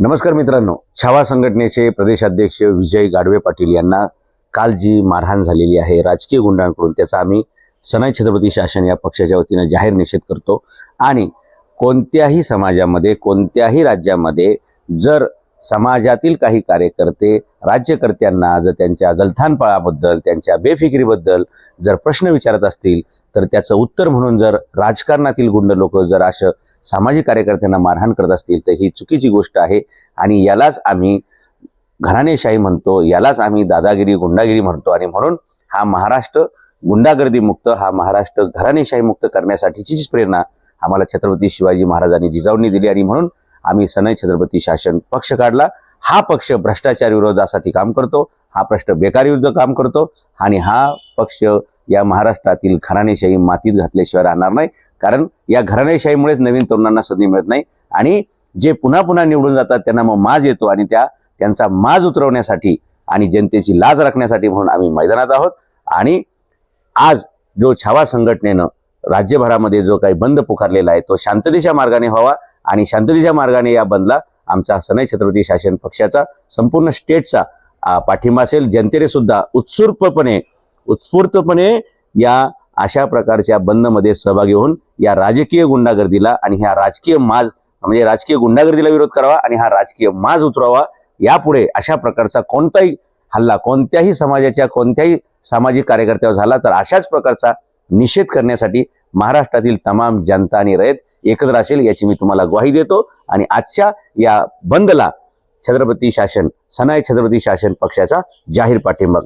नमस्कार मित्रांनो. छावा संघटनेचे प्रदेशाध्यक्ष विजय गाडवे पाटील यांना काल जी मारहाण झालेली आहे. राजकीय गुंडांकडून त्याचा आम्ही सनाई छत्रपती शासन या पक्षाच्या वतीनं जाहीर निषेध करतो. आणि कोणत्याही समाजामध्ये कोणत्याही राज्यामध्ये जर समाजातील काही कार्यकर्ते राज्यकर्त्यांना जर त्यांच्या गलथानपणाबद्दल त्यांच्या बेफिकिरीबद्दल जर प्रश्न विचारत असतील तर त्याचं उत्तर म्हणून जर राजकारणातील गुंड लोक जर असं सामाजिक कार्यकर्त्यांना मारहाण करत असतील तर ही चुकीची गोष्ट आहे. आणि यालाच आम्ही घराणेशाही म्हणतो यालाच आम्ही दादागिरी गुंडागिरी म्हणतो. आणि म्हणून हा महाराष्ट्र गुंडागर्दीमुक्त हा महाराष्ट्र घराणेशाही मुक्त करण्यासाठीचीच प्रेरणा आम्हाला छत्रपती शिवाजी महाराजांनी जिजाऊंनी दिली. आणि म्हणून आम्ही सनई छत्रपती शासन पक्ष काढला. हा पक्ष भ्रष्टाचार विरोधासाठी काम करतो. हा प्रश्न बेकारी विरुद्ध काम करतो. आणि हा पक्ष या महाराष्ट्रातील घराणेशाही मातीत घातल्याशिवाय राहणार नाही. कारण या घराणेशाहीमुळेच नवीन तरुणांना संधी मिळत नाही. आणि जे पुन्हा पुन्हा निवडून जातात त्यांना मग माज येतो आणि त्या त्यांचा माज उतरवण्यासाठी आणि जनतेची लाज राखण्यासाठी म्हणून आम्ही मैदानात आहोत. आणि आज जो छावा संघटनेनं राज्यभरामध्ये जो काही बंद पुकारलेला आहे तो शांततेच्या मार्गाने व्हावा. आणि शांततेच्या मार्गाने या बंदला आमचा सनई छत्रपती शासन पक्षाचा संपूर्ण स्टेटचा पाठिंबा असेल. जनतेने सुद्धा उत्स्फूर्तपणे उत्स्फूर्तपणे या अशा प्रकारच्या बंदमध्ये सहभागी होऊन या राजकीय गुंडागर्दीला आणि ह्या राजकीय माज म्हणजे राजकीय गुंडागर्दीला विरोध करावा आणि हा राजकीय माज उतरावा यापुढे अशा प्रकारचा कोणताही हल्ला कोणत्याही समाजाच्या कोणत्याही सामाजिक कार्यकर्त्यावर झाला तर अशाच प्रकारचा निषेध करण्यासाठी महाराष्ट्रातील तमाम जनता आणि रयत एकत्र असेल याची मी तुम्हाला ग्वाही देतो. आणि आजच्या या बंदला छत्रपती शासन सनाई छत्रपती शासन पक्षाचा जाहीर पाठिंबा